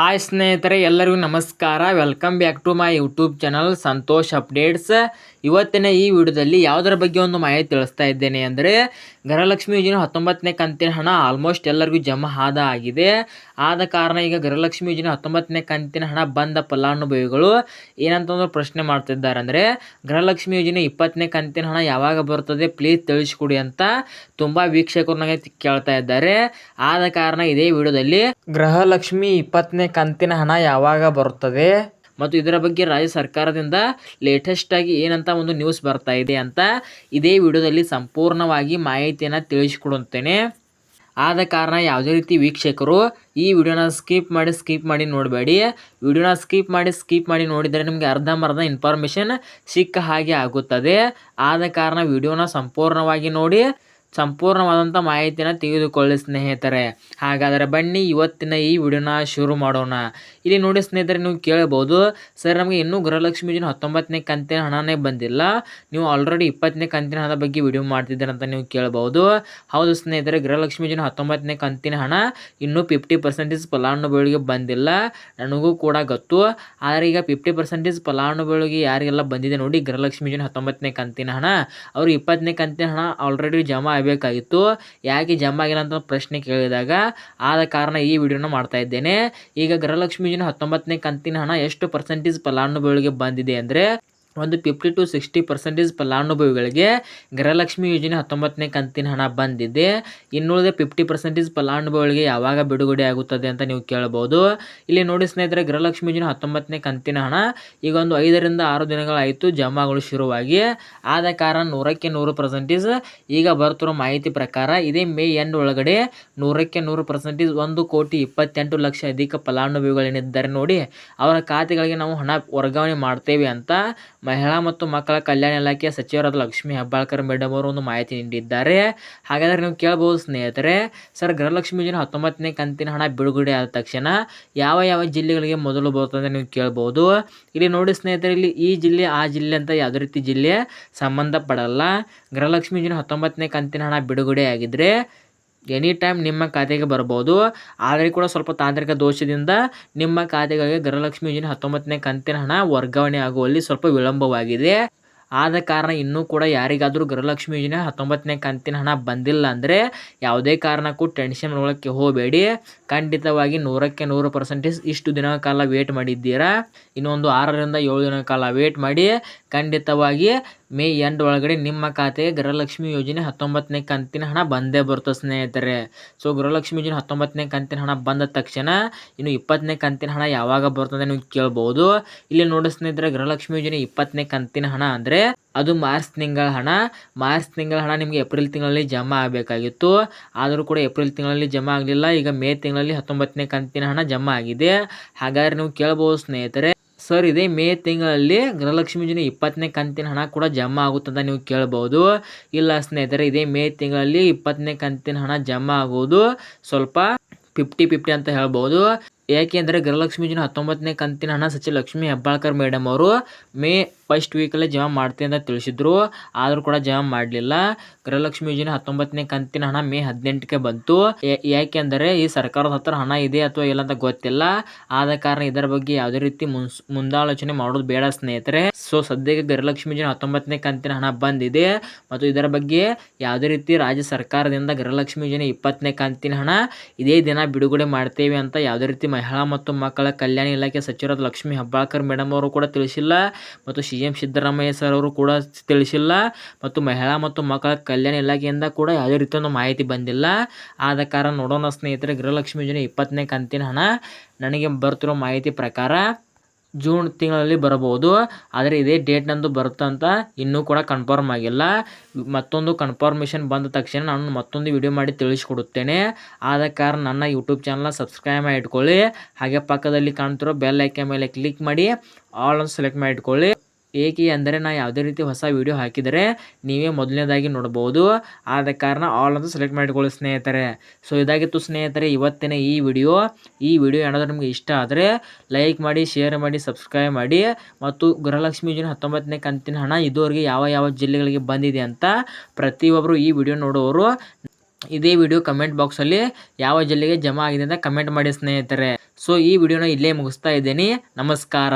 Hi ಸ್ನೇಹಿತರೆ, ಎಲ್ಲರಿಗೂ ನಮಸ್ಕಾರ. Welcome back to my YouTube channel Santosh updates ಇವತ್ತಿನ ಈ ವಿಡಿಯೋದಲ್ಲಿ ಯಾವುದರ ಬಗ್ಗೆ ಒಂದು ಮಾಹಿತಿ ತಿಳಿಸ್ತಾ ಇದ್ದೇನೆ ಅಂದರೆ, ಗೃಹಲಕ್ಷ್ಮಿ ಯೋಜನೆ ಹತ್ತೊಂಬತ್ತನೇ ಕಂತಿನ ಹಣ ಆಲ್ಮೋಸ್ಟ್ ಎಲ್ಲರಿಗೂ ಜಮಾ ಆದ ಆಗಿದೆ. ಆದ ಕಾರಣ ಈಗ ಗೃಹಲಕ್ಷ್ಮಿ ಯೋಜನೆ ಹತ್ತೊಂಬತ್ತನೇ ಕಂತಿನ ಹಣ ಬಂದ ಫಲಾನುಭವಿಗಳು ಏನಂತಂದ್ರೆ ಪ್ರಶ್ನೆ ಮಾಡ್ತಿದ್ದಾರೆ ಅಂದರೆ, ಗೃಹಲಕ್ಷ್ಮಿ ಯೋಜನೆ ಇಪ್ಪತ್ತನೇ ಕಂತಿನ ಹಣ ಯಾವಾಗ ಬರ್ತದೆ ಪ್ಲೀಸ್ ತಿಳಿಸ್ಕೊಡಿ ಅಂತ ತುಂಬ ವೀಕ್ಷಕರು ನನಗೆ ಕೇಳ್ತಾ ಇದ್ದಾರೆ. ಆದ ಕಾರಣ ಇದೇ ವಿಡಿಯೋದಲ್ಲಿ ಗೃಹಲಕ್ಷ್ಮಿ ಇಪ್ಪತ್ತನೇ ಕಂತಿನ ಹಣ ಯಾವಾಗ ಬರುತ್ತದೆ? ಮತ್ತು ಇದರ ಬಗ್ಗೆ ರಾಜ್ಯ ಸರ್ಕಾರದಿಂದ ಲೇಟೆಸ್ಟ್ ಆಗಿ ಏನಂತ ಒಂದು ನ್ಯೂಸ್ ಬರ್ತಾ ಇದೆ ಅಂತ ಇದೇ ವಿಡಿಯೋದಲ್ಲಿ ಸಂಪೂರ್ಣವಾಗಿ ಮಾಹಿತಿಯನ್ನು ತಿಳಿಸಿಕೊಡುತ್ತೇನೆ. ಆದ ಕಾರಣ ಯಾವುದೇ ರೀತಿ ವೀಕ್ಷಕರು ಈ ವಿಡಿಯೋನ ಸ್ಕಿಪ್ ಮಾಡಿ ಸ್ಕಿಪ್ ಮಾಡಿ ನೋಡಬೇಡಿ. ವಿಡಿಯೋನ ಸ್ಕಿಪ್ ಮಾಡಿ ಸ್ಕಿಪ್ ಮಾಡಿ ನೋಡಿದರೆ ನಿಮಗೆ ಅರ್ಧಂಬರ್ಧ ಇನ್ಫಾರ್ಮೇಷನ್ ಸಿಕ್ಕ ಹಾಗೆ ಆಗುತ್ತದೆ. ಆದ ಕಾರಣ ವಿಡಿಯೋನ ಸಂಪೂರ್ಣವಾಗಿ ನೋಡಿ ಸಂಪೂರ್ಣವಾದಂಥ ಮಾಹಿತಿನ ತೆಗೆದುಕೊಳ್ಳಿ, ಸ್ನೇಹಿತರೆ. ಹಾಗಾದರೆ ಬನ್ನಿ ಇವತ್ತಿನ ಈ ವಿಡಿಯೋನ ಶುರು ಮಾಡೋಣ. ಇಲ್ಲಿ ನೋಡಿ ಸ್ನೇಹಿತರೆ, ನೀವು ಕೇಳ್ಬೋದು ಸರ್, ನಮಗೆ ಇನ್ನೂ ಗೃಹಲಕ್ಷ್ಮಿ ಯೋಜನೆ ಹತ್ತೊಂಬತ್ತನೇ ಕಂತಿನ ಹಣನೇ ಬಂದಿಲ್ಲ. ನೀವು ಆಲ್ರೆಡಿ ಇಪ್ಪತ್ತನೇ ಕಂತಿನ ಹಣದ ಬಗ್ಗೆ ವಿಡಿಯೋ ಮಾಡ್ತಿದ್ದೀರ ಅಂತ ನೀವು ಕೇಳ್ಬೋದು ಹೌದು ಸ್ನೇಹಿತರೆ, ಗೃಹಲಕ್ಷ್ಮಿ ಯೋಜನೆ ಹತ್ತೊಂಬತ್ತನೇ ಕಂತಿನ ಹಣ ಇನ್ನೂ ಫಿಫ್ಟಿ ಪರ್ಸೆಂಟೇಜ್ ಫಲಾನುಭವಿಗಳಿಗೆ ಬಂದಿಲ್ಲ. ನನಗೂ ಕೂಡ ಗೊತ್ತು. ಆದರೆ ಈಗ ಫಿಫ್ಟಿ ಪರ್ಸೆಂಟೇಜ್ ಫಲಾನುಭವಿಗಳಿಗೆ ಯಾರಿಗೆಲ್ಲ ಬಂದಿದೆ ನೋಡಿ ಗೃಹಲಕ್ಷ್ಮಿ ಯೋಜನೆ ಹತ್ತೊಂಬತ್ತನೇ ಕಂತಿನ ಹಣ. ಅವರು ಇಪ್ಪತ್ತನೇ ಕಂತಿನ ಹಣ ಆಲ್ರೆಡಿ ಜಮಾ ಆಗಬೇಕಾಗಿತ್ತು ಯಾಕೆ ಜಮಾ ಆಗಿಲ್ಲ ಅಂತ ಪ್ರಶ್ನೆ ಕೇಳಿದಾಗ ಆದ ಕಾರಣ ಈ ವಿಡಿಯೋನ ಮಾಡ್ತಾ ಇದ್ದೇನೆ. ಈಗ ಗೃಹಲಕ್ಷ್ಮಿ ಯೋಜನೆ ಹತ್ತೊಂಬತ್ತನೇ ಕಂತಿನ ಹಣ ಎಷ್ಟು ಪರ್ಸೆಂಟೇಜ್ ಫಲಾನುಭವಿಗಳಿಗೆ ಬಂದಿದೆ ಅಂದರೆ ಒಂದು ಫಿಫ್ಟಿ ಟು ಸಿಕ್ಸ್ಟಿ ಪರ್ಸೆಂಟೇಜ್ ಫಲಾನುಭವಿಗಳಿಗೆ ಗೃಹಲಕ್ಷ್ಮಿ ಯೋಜನೆ ಹತ್ತೊಂಬತ್ತನೇ ಕಂತಿನ ಹಣ ಬಂದಿದೆ. ಇನ್ನುಳಿದ ಫಿಫ್ಟಿ ಪರ್ಸೆಂಟೇಜ್ ಫಲಾನುಭವಿಗಳಿಗೆ ಯಾವಾಗ ಬಿಡುಗಡೆ ಆಗುತ್ತದೆ ಅಂತ ನೀವು ಕೇಳಬಹುದು. ಇಲ್ಲಿ ನೋಡಿ ಸ್ನೇಹಿತರೆ, ಗೃಹಲಕ್ಷ್ಮಿ ಯೋಜನೆ ಹತ್ತೊಂಬತ್ತನೇ ಕಂತಿನ ಹಣ ಈಗ ಒಂದು ಐದರಿಂದ ಆರು ದಿನಗಳಾಯಿತು ಜಮಾಗಳು ಶುರುವಾಗಿ. ಆದ ಕಾರಣ ನೂರಕ್ಕೆ ನೂರು ಪರ್ಸೆಂಟೇಜ್ ಈಗ ಬರುತ್ತಿರುವ ಮಾಹಿತಿ ಪ್ರಕಾರ ಇದೇ ಮೇ ಎಂಡ್ ಒಳಗಡೆ ನೂರಕ್ಕೆ ನೂರು ಪರ್ಸೆಂಟೇಜ್ ಒಂದು ಕೋಟಿ ಇಪ್ಪತ್ತೆಂಟು ಲಕ್ಷ ಅಧಿಕ ಫಲಾನುಭವಿಗಳೇನಿದ್ದಾರೆ ನೋಡಿ. ಅವರ ಖಾತೆಗಳಿಗೆ ನಾವು ಹಣ ವರ್ಗಾವಣೆ ಮಾಡ್ತೇವೆ ಅಂತ ಮಹಿಳಾ ಮತ್ತು ಮಕ್ಕಳ ಕಲ್ಯಾಣ ಇಲಾಖೆಯ ಸಚಿವರಾದ ಲಕ್ಷ್ಮೀ ಹೆಬ್ಬಾಳ್ಕರ್ ಮೇಡಮ್ ಅವರು ಒಂದು ಮಾಹಿತಿ ನೀಡಿದ್ದಾರೆ. ಹಾಗಾದರೆ ನೀವು ಕೇಳಬಹುದು ಸ್ನೇಹಿತರೆ, ಸರ್ ಗೃಹಲಕ್ಷ್ಮಿ ಯೋಜನೆ ಹತ್ತೊಂಬತ್ತನೇ ಕಂತಿನ ಹಣ ಬಿಡುಗಡೆ ಆದ ತಕ್ಷಣ ಯಾವ ಯಾವ ಜಿಲ್ಲೆಗಳಿಗೆ ಮೊದಲು ಬರುತ್ತದೆ ನೀವು ಕೇಳ್ಬೋದು. ಇಲ್ಲಿ ನೋಡಿ ಸ್ನೇಹಿತರೆ, ಇಲ್ಲಿ ಈ ಜಿಲ್ಲೆ, ಆ ಜಿಲ್ಲೆ ಅಂತ ಯಾವುದೇ ರೀತಿ ಜಿಲ್ಲೆ ಸಂಬಂಧಪಡಲ್ಲ. ಗೃಹಲಕ್ಷ್ಮಿ ಯೋಜನೆ ಹತ್ತೊಂಬತ್ತನೇ ಕಂತಿನ ಹಣ ಬಿಡುಗಡೆ ಆಗಿದ್ದರೆ ಎನಿ ಟೈಮ್ ನಿಮ್ಮ ಖಾತೆಗೆ ಬರ್ಬೋದು. ಆದರೆ ಕೂಡ ಸ್ವಲ್ಪ ತಾಂತ್ರಿಕ ದೋಷದಿಂದ ನಿಮ್ಮ ಖಾತೆಗಳಿಗೆ ಗೃಹಲಕ್ಷ್ಮಿ ಯೋಜನೆ ಹತ್ತೊಂಬತ್ತನೇ ಕಂತಿನ ಹಣ ವರ್ಗಾವಣೆ ಆಗುವಲ್ಲಿ ಸ್ವಲ್ಪ ವಿಳಂಬವಾಗಿದೆ. ಆದ ಕಾರಣ ಇನ್ನೂ ಕೂಡ ಯಾರಿಗಾದರೂ ಗೃಹಲಕ್ಷ್ಮಿ ಯೋಜನೆ ಹತ್ತೊಂಬತ್ತನೇ ಕಂತಿನ ಹಣ ಬಂದಿಲ್ಲ ಅಂದರೆ ಯಾವುದೇ ಕಾರಣಕ್ಕೂ ಟೆನ್ಷನ್ ಒಳಕ್ಕೆ ಹೋಗಬೇಡಿ. ಖಂಡಿತವಾಗಿ ನೂರಕ್ಕೆ ನೂರು ಪರ್ಸೆಂಟೇಜ್ ಇಷ್ಟು ದಿನ ಕಾಲ ವೇಟ್ ಮಾಡಿದ್ದೀರಾ? ಇನ್ನೊಂದು ಆರರಿಂದ ಏಳು ದಿನ ಕಾಲ ವೇಟ್ ಮಾಡಿ. ಖಂಡಿತವಾಗಿ ಮೇ ಎಂಡ್ ಒಳಗಡೆ ನಿಮ್ಮ ಖಾತೆಗೆ ಗೃಹಲಕ್ಷ್ಮಿ ಯೋಜನೆ ಹತ್ತೊಂಬತ್ತನೇ ಕಂತಿನ ಹಣ ಬಂದೇ ಬರ್ತದೆ ಸ್ನೇಹಿತರೆ. ಸೊ, ಗೃಹಲಕ್ಷ್ಮಿ ಯೋಜನೆ ಹತ್ತೊಂಬತ್ತನೇ ಕಂತಿನ ಹಣ ಬಂದ ತಕ್ಷಣ ಇನ್ನು ಇಪ್ಪತ್ತನೇ ಕಂತಿನ ಹಣ ಯಾವಾಗ ಬರ್ತದೆ ನೀವು ಕೇಳ್ಬೋದು. ಇಲ್ಲಿ ನೋಡಿ ಸ್ನೇಹಿತರೆ, ಗೃಹಲಕ್ಷ್ಮಿ ಯೋಜನೆ ಇಪ್ಪತ್ತನೇ ಕಂತಿನ ಹಣ ಅಂದರೆ ಅದು ಮಾರ್ಚ್ ತಿಂಗಳ ಹಣ. ಮಾರ್ಚ್ ತಿಂಗಳ ಹಣ ನಿಮಗೆ ಏಪ್ರಿಲ್ ತಿಂಗಳಲ್ಲಿ ಜಮಾ ಆಗಬೇಕಾಗಿತ್ತು. ಆದರೂ ಕೂಡ ಏಪ್ರಿಲ್ ತಿಂಗಳಲ್ಲಿ ಜಮಾ ಆಗಲಿಲ್ಲ. ಈಗ ಮೇ ತಿಂಗಳಲ್ಲಿ ಹತ್ತೊಂಬತ್ತನೇ ಕಂತಿನ ಹಣ ಜಮಾ ಆಗಿದೆ. ಹಾಗಾದರೆ ನೀವು ಕೇಳ್ಬೋದು ಸ್ನೇಹಿತರೆ. ಸರ್, ಇದೇ ಮೇ ತಿಂಗಳಲ್ಲಿ ಗೃಹಲಕ್ಷ್ಮಿ ಯೋಜನೆ ಇಪ್ಪತ್ತನೇ ಕಂತಿನ ಹಣ ಕೂಡ ಜಮಾ ಆಗುತ್ತಂತ ನೀವು ಕೇಳ್ಬೋದು. ಇಲ್ಲ ಸ್ನೇಹಿತರೆ, ಇದೇ ಮೇ ತಿಂಗಳಲ್ಲಿ ಇಪ್ಪತ್ತನೇ ಕಂತಿನ ಹಣ ಜಮಾ ಆಗುವುದು ಸ್ವಲ್ಪ ಫಿಫ್ಟಿ ಫಿಫ್ಟಿ ಅಂತ ಹೇಳ್ಬೋದು. ಏಕೆಂದರೆ ಗೃಹಲಕ್ಷ್ಮಿ ಯೋಜನೆ ಹತ್ತೊಂಬತ್ತನೇ ಕಂತಿನ ಹಣ ಸಚಿವ ಲಕ್ಷ್ಮೀ ಹೆಬ್ಬಾಳ್ಕರ್ ಮೇಡಮ್ ಅವರು ಮೇ ಫಸ್ಟ್ ವೀಕಲ್ಲೇ ಜಮಾ ಮಾಡ್ತೀನಿ ಅಂತ ತಿಳಿಸಿದ್ರು. ಆದರೂ ಕೂಡ ಜಮಾ ಮಾಡಲಿಲ್ಲ. ಗೃಹಲಕ್ಷ್ಮಿ ಯೋಜನೆ ಹತ್ತೊಂಬತ್ತನೇ ಕಂತಿನ ಹಣ ಮೇ ಹದಿನೆಂಟಕ್ಕೆ ಬಂತು. ಯಾಕೆಂದರೆ ಈ ಸರ್ಕಾರದ ಹತ್ರ ಹಣ ಇದೆ ಅಥವಾ ಇಲ್ಲ ಅಂತ ಗೊತ್ತಿಲ್ಲ. ಆದ ಕಾರಣ ಇದರ ಬಗ್ಗೆ ಯಾವುದೇ ರೀತಿ ಮುನ್ಸ್, ಮುಂದಾಲೋಚನೆ ಮಾಡೋದು ಬೇಡ ಸ್ನೇಹಿತರೆ. ಸೊ ಸದ್ಯಕ್ಕೆ ಗೃಹಲಕ್ಷ್ಮಿ ಯೋಜನೆ ಹತ್ತೊಂಬತ್ತನೇ ಕಂತಿನ ಹಣ ಬಂದಿದೆ. ಮತ್ತು ಇದರ ಬಗ್ಗೆ ಯಾವುದೇ ರೀತಿ ರಾಜ್ಯ ಸರ್ಕಾರದಿಂದ ಗೃಹಲಕ್ಷ್ಮಿ ಯೋಜನೆ ಇಪ್ಪತ್ತನೇ ಕಂತಿನ ಹಣ ಇದೇ ದಿನ ಬಿಡುಗಡೆ ಮಾಡ್ತೇವೆ ಅಂತ ಯಾವುದೇ ರೀತಿ ಮಹಿಳಾ ಮತ್ತು ಮಕ್ಕಳ ಕಲ್ಯಾಣ ಇಲಾಖೆ ಸಚಿವರಾದ ಲಕ್ಷ್ಮೀ ಹೆಬ್ಬಾಳ್ಕರ್ ಮೇಡಮ್ ಅವರು ಕೂಡ ತಿಳಿಸಿಲ್ಲ. ಮತ್ತು ಸಿ ಎಂ ಸಿದ್ದರಾಮಯ್ಯ ಸರ್ ಅವರು ಕೂಡ ತಿಳಿಸಿಲ್ಲ ಮತ್ತು ಮಹಿಳಾ ಮತ್ತು ಮಕ್ಕಳ ಕಲ್ಯಾಣ ಇಲಾಖೆಯಿಂದ ಕೂಡ ಯಾವುದೇ ರೀತಿಯ ಮಾಹಿತಿ ಬಂದಿಲ್ಲ. ಆದ ಕಾರಣ ನೋಡೋಣ ಸ್ನೇಹಿತರೆ, ಗೃಹಲಕ್ಷ್ಮಿ ಯೋಜನೆ ಇಪ್ಪತ್ತನೇ ಕಂತಿನ ಹಣ ನನಗೆ ಬರ್ತಿರೋ ಮಾಹಿತಿ ಪ್ರಕಾರ ಜೂನ್ ತಿಂಗಳಲ್ಲಿ ಬರಬಹುದು. ಆದರೆ ಇದೇ ಡೇಟ್ನಂದು ಬರುತ್ತಂತ ಇನ್ನೂ ಕೂಡ ಕನ್ಫರ್ಮ್ ಆಗಿಲ್ಲ. ಮತ್ತೊಂದು ಕನ್ಫರ್ಮೇಷನ್ ಬಂದ ತಕ್ಷಣ ನಾನು ಮತ್ತೊಂದು ವಿಡಿಯೋ ಮಾಡಿ ತಿಳಿಸ್ಕೊಡುತ್ತೇನೆ. ಆದ ಕಾರಣ ನನ್ನ ಯೂಟ್ಯೂಬ್ ಚಾನಲ್ನ ಸಬ್ಸ್ಕ್ರೈಬ್ ಮಾಡಿ ಇಟ್ಕೊಳ್ಳಿ ಹಾಗೆ ಪಕ್ಕದಲ್ಲಿ ಕಾಣ್ತಿರೋ ಬೆಲ್ ಐಕೆ ಮೇಲೆ ಕ್ಲಿಕ್ ಮಾಡಿ ಆಲ್ ಅನ್ನು ಸೆಲೆಕ್ಟ್ ಮಾಡಿ ಇಟ್ಕೊಳ್ಳಿ ಏಕೆ ಅಂದರೆ ನಾ ಯಾವುದೇ ರೀತಿ ಹೊಸ ವಿಡಿಯೋ ಹಾಕಿದರೆ ನೀವೇ ಮೊದಲನೇದಾಗಿ ನೋಡ್ಬೋದು. ಆದ ಕಾರಣ ಆಲ್ ಅಂತ ಸೆಲೆಕ್ಟ್ ಮಾಡಿಕೊಳ್ಳಿ ಸ್ನೇಹಿತರೆ. ಸೊ ಇದಾಗಿತ್ತು ಸ್ನೇಹಿತರೆ, ಇವತ್ತಿನ ಈ ವಿಡಿಯೋ ಈ ವಿಡಿಯೋ ಏನಾದರೂ ನಿಮಗೆ ಇಷ್ಟ ಆದರೆ ಲೈಕ್ ಮಾಡಿ ಶೇರ್ ಮಾಡಿ ಸಬ್ಸ್ಕ್ರೈಬ್ ಮಾಡಿ ಮತ್ತು ಗೃಹಲಕ್ಷ್ಮಿ ಯೋಜನೆ ಹತ್ತೊಂಬತ್ತನೇ ಕಂತಿನ ಹಣ ಇದುವರೆಗೆ ಯಾವ ಯಾವ ಜಿಲ್ಲೆಗಳಿಗೆ ಬಂದಿದೆ ಅಂತ ಪ್ರತಿಯೊಬ್ಬರು ಈ ವಿಡಿಯೋ ನೋಡೋರು ಇದೇ ವಿಡಿಯೋ ಕಮೆಂಟ್ ಬಾಕ್ಸಲ್ಲಿ ಯಾವ ಜಿಲ್ಲೆಗೆ ಜಮಾ ಆಗಿದೆ ಅಂತ ಕಮೆಂಟ್ ಮಾಡಿ ಸ್ನೇಹಿತರೆ. ಸೊ ಈ ವಿಡಿಯೋನ ಇಲ್ಲೇ ಮುಗಿಸ್ತಾ ಇದ್ದೀನಿ. ನಮಸ್ಕಾರ.